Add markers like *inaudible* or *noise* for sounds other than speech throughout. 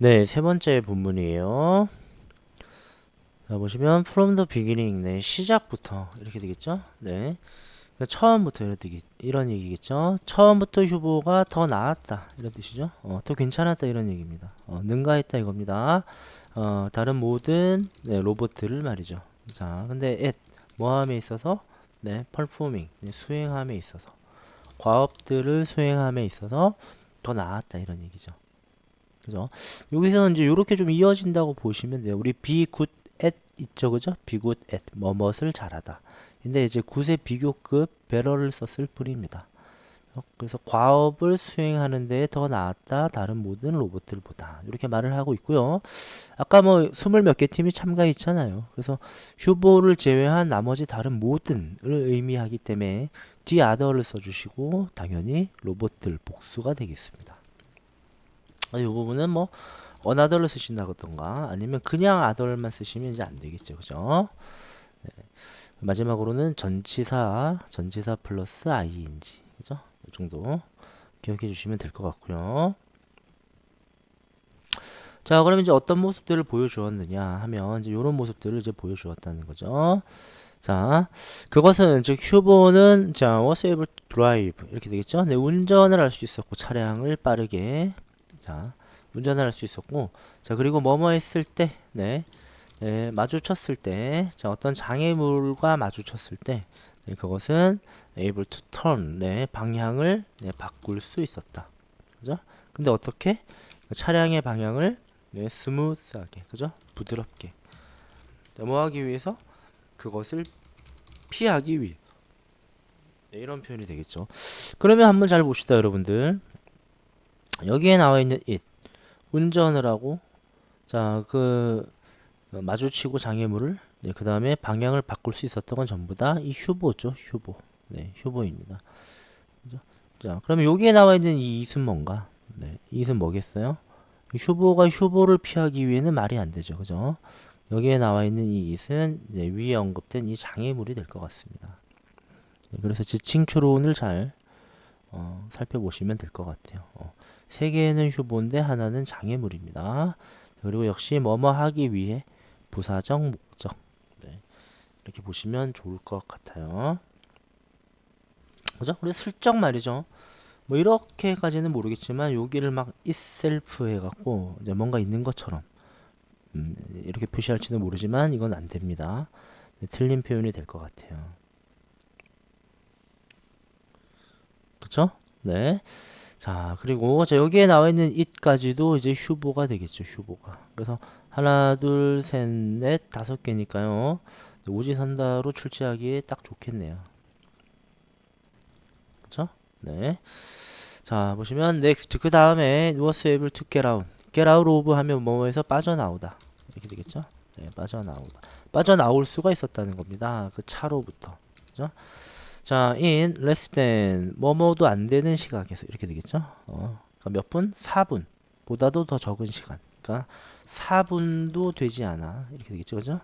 네, 세 번째 본문이에요. 자, 보시면 from the beginning, 네, 시작부터 이렇게 되겠죠? 네. 그러니까 처음부터 이런, 뜻이, 이런 얘기겠죠? 처음부터 휴보가 더 나았다 이런 뜻이죠? 어, 더 괜찮았다 이런 얘기입니다. 어, 능가했다 이겁니다. 어, 다른 모든 네, 로봇들을 말이죠. 자, 근데 at 뭐함에 있어서 네, performing 네, 수행함에 있어서 과업들을 수행함에 있어서 더 나았다 이런 얘기죠. 그죠? 여기서 이제 이렇게 좀 이어진다고 보시면 돼요. 우리 be good at 있죠, 그죠? be good at 뭐뭇을 잘하다. 근데 이제 굿의 비교급 better를 썼을 뿐입니다. 어, 그래서 과업을 수행하는 데더 나았다 다른 모든 로봇들보다 이렇게 말을 하고 있고요. 아까 뭐 스물 몇 개 팀이 참가했잖아요. 그래서 휴보를 제외한 나머지 다른 모든을 의미하기 때문에 the other를 써주시고 당연히 로봇들 복수가 되겠습니다. 이 부분은 뭐 another를 쓰신다던가 아니면 그냥 other만 쓰시면 이제 안 되겠죠, 그죠? 네. 마지막으로는 전치사, 전치사 플러스 ing, 그죠? 이 정도 기억해 주시면 될 것 같고요. 자, 그럼 이제 어떤 모습들을 보여주었느냐 하면 이제 이런 모습들을 이제 보여주었다는 거죠. 자, 그것은 즉 휴보는 자 was able to 이렇게 되겠죠. 네, 운전을 할 수 있었고 차량을 빠르게 자 운전을 할 수 있었고 자 그리고 뭐뭐 했을 때 네, 네 마주쳤을 때 자 어떤 장애물과 마주쳤을 때 네, 그것은 able to turn 네 방향을 네, 바꿀 수 있었다. 그죠? 근데 어떻게 그 차량의 방향을 네, 스무스하게 그죠? 부드럽게 자, 뭐 하기 위해서 그것을 피하기 위해 네, 이런 표현이 되겠죠. 그러면 한번 잘 봅시다, 여러분들. 여기에 나와 있는 it 운전을 하고 자그 마주치고 장애물을 네, 그 다음에 방향을 바꿀 수 있었던 건 전부 다 이 휴보죠, 휴보. 네, 휴보입니다. 자, 그러면 여기에 나와 있는 이 it은 뭔가? 네, 이 it은 뭐겠어요? 휴보가 휴보를 피하기 위해는 말이 안 되죠. 그죠? 여기에 나와 있는 이 이제 위에 언급된 이 장애물이 될 것 같습니다. 네, 그래서 지칭 추론을 잘 어, 살펴보시면 될 것 같아요. 어, 세 개는 휴보인데 하나는 장애물입니다. 그리고 역시 뭐뭐 하기 위해 부사적 목적 네, 이렇게 보시면 좋을 것 같아요. 그죠? 우리 슬쩍 말이죠. 뭐 이렇게까지는 모르겠지만 여기를 막 itself 해갖고 이제 뭔가 있는 것처럼 음, 이렇게 표시할지는 모르지만 이건 안 됩니다. 네, 틀린 표현이 될 것 같아요. 그쵸? 네. 자, 그리고 자, 여기에 나와 있는 it까지도 이제 휴보가 되겠죠, 휴보가. 그래서 하나, 둘, 셋, 넷, 다섯 개니까요. 오지선다로 출제하기에 딱 좋겠네요. 그쵸? 네. 자, 보시면 next 그 다음에 was able to get out. get out of 하면 뭐에서 빠져나오다. 이렇게 되겠죠? 네, 빠져나오다. 빠져나올 수가 있었다는 겁니다. 그 차로부터. 그죠? 자, in less than 뭐뭐도 안 되는 시각에서 이렇게 되겠죠? 어, 그러니까 몇 분? 4분. 보다도 더 적은 시간. 그러니까 4분도 되지 않아. 이렇게 되겠죠? 그죠?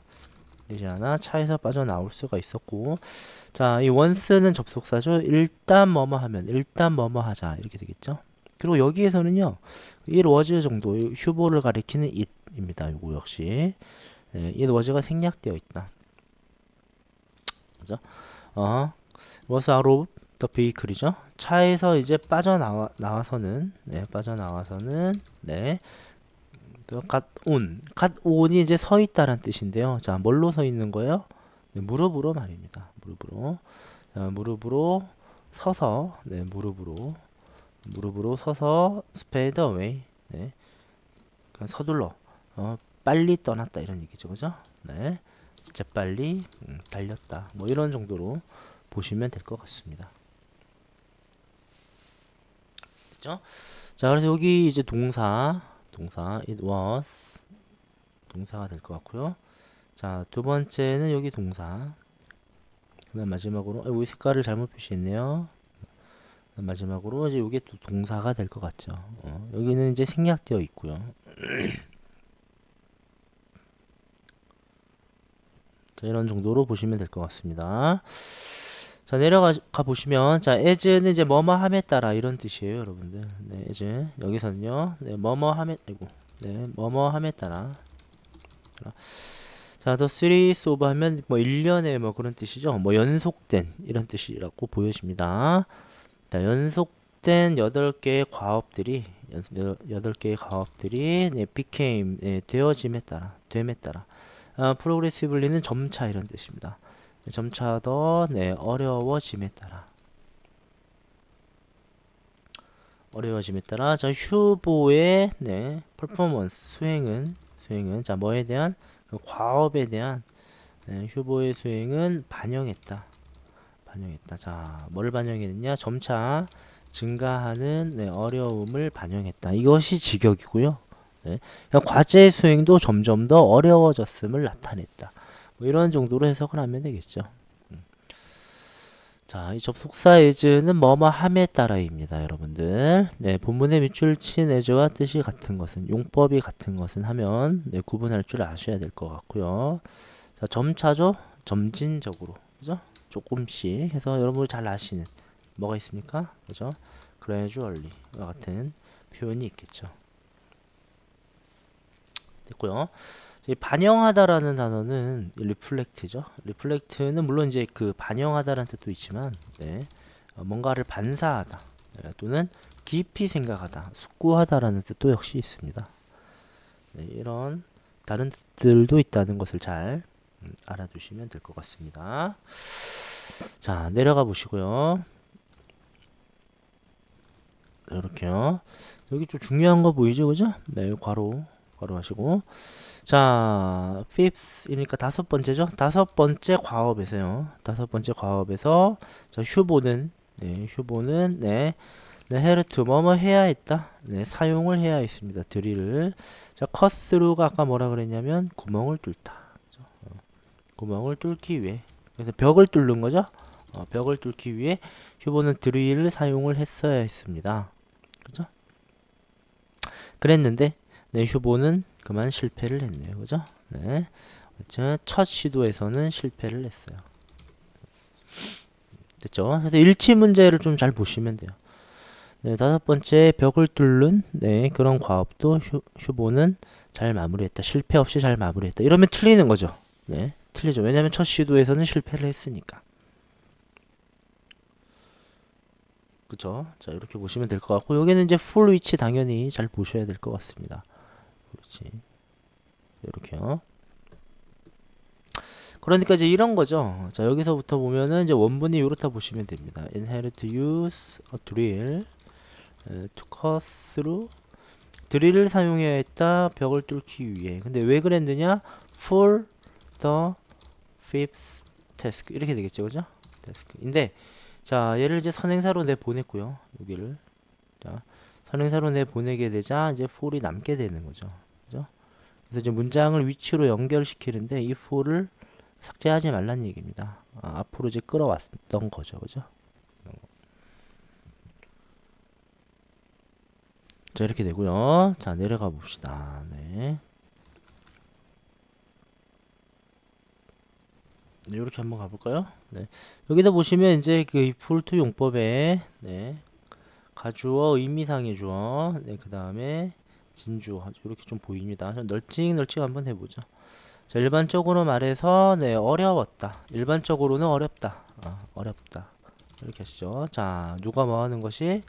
되지 않아. 차에서 빠져나올 수가 있었고. 자, 이 once는 접속사죠. 일단 뭐뭐 하면, 일단 뭐뭐 하자. 이렇게 되겠죠? 그리고 여기에서는요, it was 정도, 휴보를 가리키는 it입니다. 이거 역시. 네, it was가 생략되어 있다. 그죠? 어, out of the vehicle이죠. 차에서 이제 빠져나와 나와서는 네, 빠져나와서는 네. 갓 온, 갓 온이 이제 서 있다란 뜻인데요. 자, 뭘로 서 있는 거예요? 네, 무릎으로 말입니다. 무릎으로. 자, 무릎으로 서서 네, 무릎으로 무릎으로 서서 스페이드 어웨이. 네. 그러니까 서둘러. 어, 빨리 떠났다 이런 얘기죠. 그죠? 네. 진짜 빨리 음, 달렸다. 뭐 이런 정도로 보시면 될 것 같습니다. 됐죠? 자, 그래서 여기 이제 동사, 동사 it was 동사가 될 것 같고요. 자, 두 번째는 여기 동사. 그 다음 마지막으로 어, 여기 색깔을 잘못 표시했네요. 마지막으로 이제 이게 또 동사가 될 것 같죠. 어, 여기는 이제 생략되어 있고요. *clears throat* 자, 이런 정도로 보시면 될 것 같습니다. 자, 내려가 가 보시면, 자, as는 이제 뭐뭐 함에 따라 이런 뜻이에요, 여러분들. 네, as. 여기서는요, 네, 뭐뭐 함에, 아이고, 네, 뭐뭐함에 따라. 자, 더 시리스 오브 하면 뭐 1년에 뭐 그런 뜻이죠. 뭐 연속된 이런 뜻이라고 보여집니다. 자, 연속된 8개의 과업들이 연- 여- 8개의 과업들이 네, became 네, 되어짐에 따라 됨에 따라 아, 프로그레시블리는 점차 이런 뜻입니다. 네, 점차 더 네, 어려워짐에 따라. 어려워짐에 따라 자 휴보의 네 퍼포먼스 수행은 수행은 자 뭐에 대한? 그 과업에 대한 네, 휴보의 수행은 반영했다. 반영했다. 자 뭘 반영했느냐? 점차 증가하는 네, 어려움을 반영했다. 이것이 직역이고요. 네, 그냥 과제 수행도 점점 더 어려워졌음을 나타냈다 뭐 이런 정도로 해석을 하면 되겠죠 자, 이 접속사 as는 뭐뭐 함에 따라입니다, 여러분들. 네, 본문의 밑줄 친 as와 뜻이 같은 것은 용법이 같은 것은 하면 네, 구분할 줄 아셔야 될 것 같고요. 자, 점차죠? 점진적으로. 그죠? 조금씩 해서 여러분이 잘 아시는 뭐가 있습니까? 그죠? gradually와 같은 표현이 있겠죠. 됐고요. 이 반영하다라는 단어는 reflect죠. reflect는 물론 이제 그 반영하다라는 뜻도 있지만, 네, 어, 뭔가를 반사하다 네, 또는 깊이 생각하다, 숙고하다라는 뜻도 역시 있습니다. 네, 이런 다른 뜻들도 있다는 것을 잘 음, 알아두시면 될 것 같습니다. 자, 내려가 보시고요. 이렇게요. 여기 좀 중요한 거 보이죠, 그죠? 네, 괄호, 하시고. 자, fifth이니까 다섯 번째죠. 다섯 번째 과업에서요. 다섯 번째 과업에서 자, 휴보는 네, 휴보는 네, 네, 헤르트 뭐뭐 해야 했다. 네, 사용을 해야 했습니다. 드릴을. 자, 컷스루가 아까 뭐라 그랬냐면 구멍을 뚫다. 어, 구멍을 뚫기 위해. 그래서 벽을 뚫는 거죠. 어, 벽을 뚫기 위해 휴보는 드릴을 사용을 했어야 했습니다. 그죠? 그랬는데 네, 휴보는 그만 실패를 했네요. 그죠? 네. 첫 시도에서는 실패를 했어요. 됐죠? 그래서 일치 문제를 좀 잘 보시면 돼요. 네, 다섯 번째 벽을 뚫는 네, 그런 과업도 휴, 휴보는 잘 마무리했다. 실패 없이 잘 마무리했다. 이러면 틀리는 거죠. 네, 틀리죠. 왜냐하면 첫 시도에서는 실패를 했으니까. 그죠? 자, 이렇게 보시면 될 것 같고 여기는 이제 풀 위치 당연히 잘 보셔야 될 것 같습니다. 그렇지. 이렇게요. 그러니까 이제 이런 거죠. 자, 여기서부터 보면은 이제 원본이 이렇다 보시면 됩니다. inherit use a drill 에, to cut through 드릴을 사용해야 했다. 벽을 뚫기 위해. 근데 왜 그랬느냐? for the fifth task. 이렇게 되겠죠. 그죠? task인데 자, 얘를 이제 선행사로 내 보냈고요. 여기를. 자, 선행사로 내 보내게 되자 이제 for이 남게 되는 거죠. 그래서 이제 문장을 위치로 연결시키는데 이 for를 삭제하지 말란 얘기입니다. 아, 앞으로 이제 끌어왔던 거죠. 그죠? 자, 이렇게 되고요. 자, 내려가 봅시다. 네. 네, 이렇게 한번 가볼까요? 네. 여기다 보시면 이제 그 폴트 용법에 네. 가주어, 의미상의 주어, 네, 그 다음에 진주어 이렇게 좀 보입니다. 좀 널찍널찍 한번 해보죠. 자, 일반적으로 말해서 네, 어려웠다. 일반적으로는 어렵다. 아, 어렵다. 이렇게 하시죠. 자, 누가 뭐 하는 것이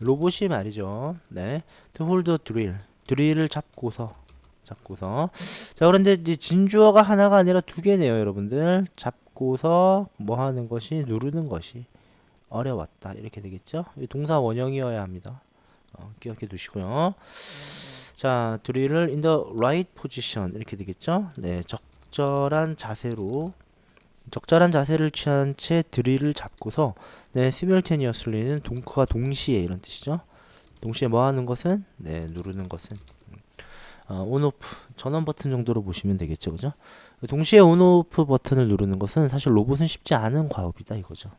로봇이 말이죠. 네. to hold drill. 드릴을 잡고서 잡고서 자, 그런데 이제 진주어가 하나가 아니라 두 개네요, 여러분들. 잡고서 뭐 하는 것이 누르는 것이 어려웠다. 이렇게 되겠죠? 이 동사 원형이어야 합니다. 어, 기억해 두시고요. 자, 드릴을 in the right position 이렇게 되겠죠? 네, 적절한 자세로 적절한 자세를 취한 채 드릴을 잡고서 네, simultaneously는 동크와 동시에 이런 뜻이죠. 동시에 뭐 하는 것은 네, 누르는 것은 어, 온오프 전원 버튼 정도로 보시면 되겠죠, 그죠? 동시에 온오프 버튼을 누르는 것은 사실 로봇은 쉽지 않은 과업이다 이거죠.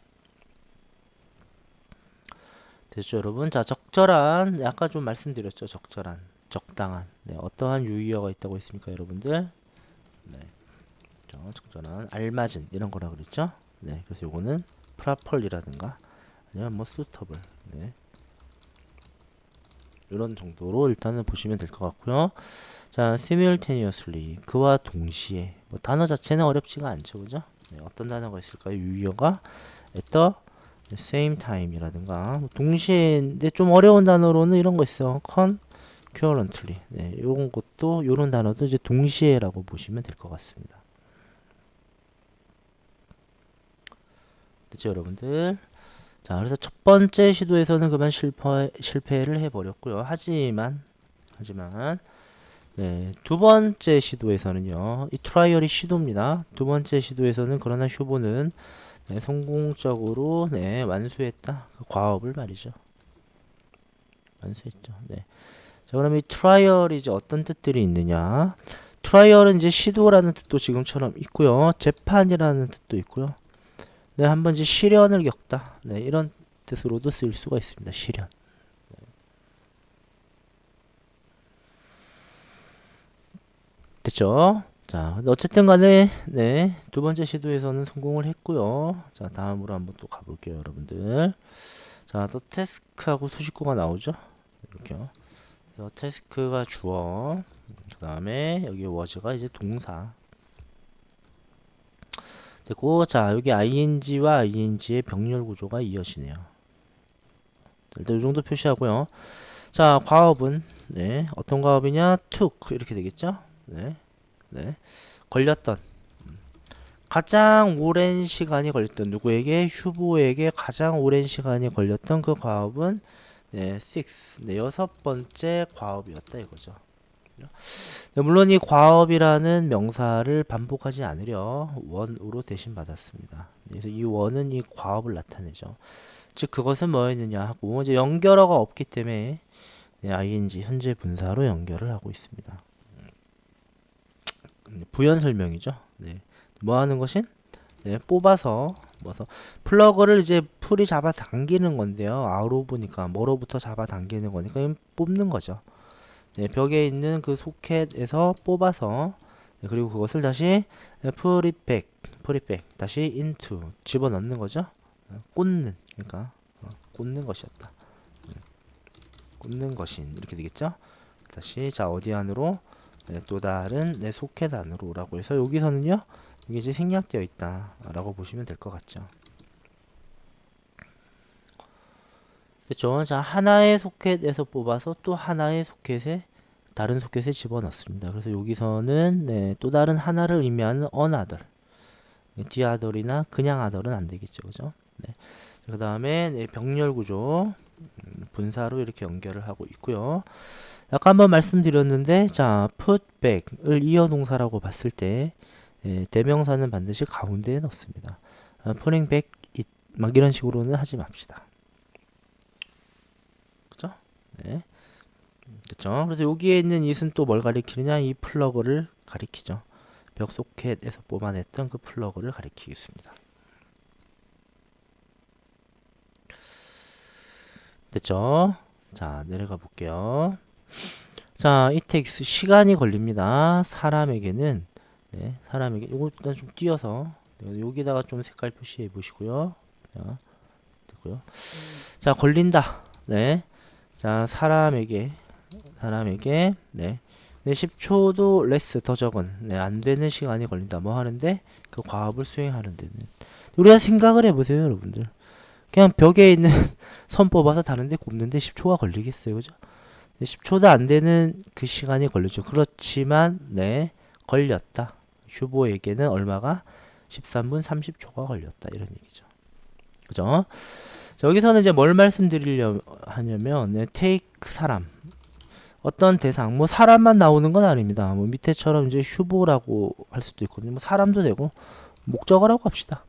됐죠, 여러분? 자, 적절한 아까 좀 말씀드렸죠, 적절한, 적당한, 네, 어떠한 유의어가 있다고 했습니까, 여러분들? 네, 저, 적절한, 알맞은 이런 거라 그랬죠? 네, 그래서 요거는 properly라든가 아니면 뭐 suitable, 네, 이런 정도로 일단은 보시면 될 것 같고요. 자, simultaneously 그와 동시에 뭐 단어 자체는 어렵지가 않죠, 그죠? 네, 어떤 단어가 있을까요? 유효가 at the same time이라든가 뭐 동시에인데 좀 어려운 단어로는 이런 거 있어. Concurrently. 네, 이런 것도 이런 단어도 이제 동시에라고 보시면 될 것 같습니다. 됐죠, 여러분들? 자, 그래서 첫 번째 시도에서는 그만 실패, 실패를 해버렸고요. 하지만, 하지만, 네, 두 번째 시도에서는요, 이 트라이얼이 시도입니다. 두 번째 시도에서는 그러나 휴보는 네, 성공적으로 네, 완수했다. 그 과업을 말이죠. 완수했죠. 네. 자, 그럼 이 트라이얼이 이제 어떤 뜻들이 있느냐? 트라이얼은 이제 시도라는 뜻도 지금처럼 있고요. 재판이라는 뜻도 있고요. 네, 한번 이제 시련을 겪다. 네, 이런 뜻으로도 쓰일 수가 있습니다. 시련. 네. 됐죠? 자, 어쨌든 간에, 네, 두 번째 시도에서는 성공을 했고요. 자, 다음으로 한번 또 가볼게요, 여러분들. 자, 또 태스크하고 수식구가 나오죠? 이렇게요. 그래서 태스크가 주어, 그 다음에 여기 was가 이제 동사. 됐고, 자, 여기 ing와 ing의 병렬 구조가 이어지네요. 일단 이 정도 표시하고요. 자, 과업은, 네, 어떤 과업이냐? took, 이렇게 되겠죠? 네, 네. 걸렸던. 음. 가장 오랜 시간이 걸렸던, 누구에게? 휴보에게 가장 오랜 시간이 걸렸던 그 과업은, 네, six, 네, 여섯 번째 과업이었다 이거죠. 네, 물론 이 과업이라는 명사를 반복하지 않으려 원으로 대신 받았습니다. 그래서 이 원은 이 과업을 나타내죠. 즉 그것은 뭐였느냐 하고 이제 연결어가 없기 때문에 네, ing 현재 분사로 연결을 하고 있습니다. 음, 부연 설명이죠. 네. 뭐 하는 것인? 네, 뽑아서 뭐서 플러그를 이제 풀이 잡아 당기는 건데요. 아우로 보니까 뭐로부터 잡아 당기는 거니까 뽑는 거죠. 네, 벽에 있는 그 소켓에서 뽑아서 네, 그리고 그것을 다시 프리백 프리백 다시 into 집어넣는 거죠. 어, 꽂는 그러니까 어, 꽂는 것이었다. 음, 꽂는 것인 이렇게 되겠죠. 다시 자 어디 안으로 네, 또 다른 내 소켓 안으로라고 해서 여기서는요 이게 이제 생략되어 있다 라고 보시면 될 것 같죠. 됐죠? 자, 하나의 소켓에서 뽑아서 또 하나의 소켓에 다른 소켓에 집어넣습니다. 그래서 여기서는 네, 또 다른 하나를 의미하는 another, 디아들이나 그냥 아들은 안 되겠죠, 그죠? 네. 그 다음에 네, 병렬 구조 음, 분사로 이렇게 연결을 하고 있고요. 아까 한번 말씀드렸는데, 자, put back을 이어 동사라고 봤을 때 네, 대명사는 반드시 가운데에 넣습니다. 아, putting back it 막 이런 식으로는 하지 맙시다. 네. 그렇죠? 그래서 여기에 있는 it은 또 뭘 가리키느냐? 이 플러그를 가리키죠. 벽 소켓에서 뽑아냈던 그 플러그를 가리키겠습니다. 됐죠? 자, 내려가 볼게요. 자, it takes 시간이 걸립니다. 사람에게는 네, 사람에게 요거 일단 좀 띄어서 여기다가 좀 색깔 표시해 보시고요. 자, 됐고요. 자, 걸린다. 네. 자, 사람에게, 사람에게, 네. 네, 10초도 레스 더 적은, 네, 안 되는 시간이 걸린다. 뭐 하는데? 그 과업을 수행하는 데는. 우리가 생각을 해 보세요, 여러분들. 그냥 벽에 있는 *laughs* 선 뽑아서 다른데 굽는데 10초가 걸리겠어요, 그죠? 네, 10초도 안 되는 그 시간이 걸리죠. 그렇지만, 네, 걸렸다. 휴보에게는 얼마가? 13분 30초가 걸렸다. 이런 얘기죠. 그죠? 자, 여기서는 이제 뭘 말씀드리려 하냐면 네, take 사람 어떤 대상 뭐 사람만 나오는 건 아닙니다. 뭐 밑에처럼 이제 휴보라고 할 수도 있거든요. 뭐 사람도 되고 목적어라고 합시다.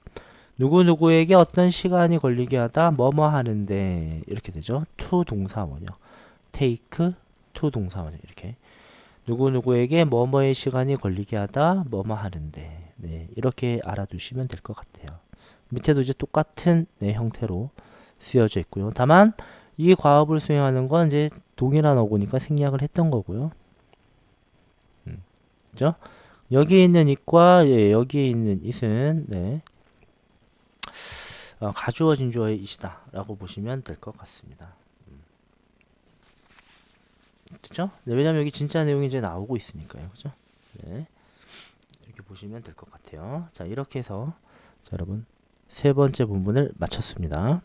누구 누구에게 어떤 시간이 걸리게 하다 뭐뭐 하는데 이렇게 되죠. to 동사 원형 take to 동사 원형 이렇게 누구 누구에게 뭐뭐의 시간이 걸리게 하다 뭐뭐 하는데 네, 이렇게 알아두시면 될 것 같아요. 밑에도 이제 똑같은 네, 형태로 쓰여져 있고요. 다만 이 과업을 수행하는 건 이제 동일한 어구니까 생략을 했던 거고요. 음, 그죠? 여기에 있는 it과 예, 여기에 있는 it은 네, 어, 가주어 진주어의 it이다 라고 보시면 될 것 같습니다. 음. 됐죠? 네, 왜냐면 여기 진짜 내용이 이제 나오고 있으니까요. 그죠? 네. 이렇게 보시면 될 것 같아요. 자, 이렇게 해서 자, 여러분 세 번째 부분을 마쳤습니다.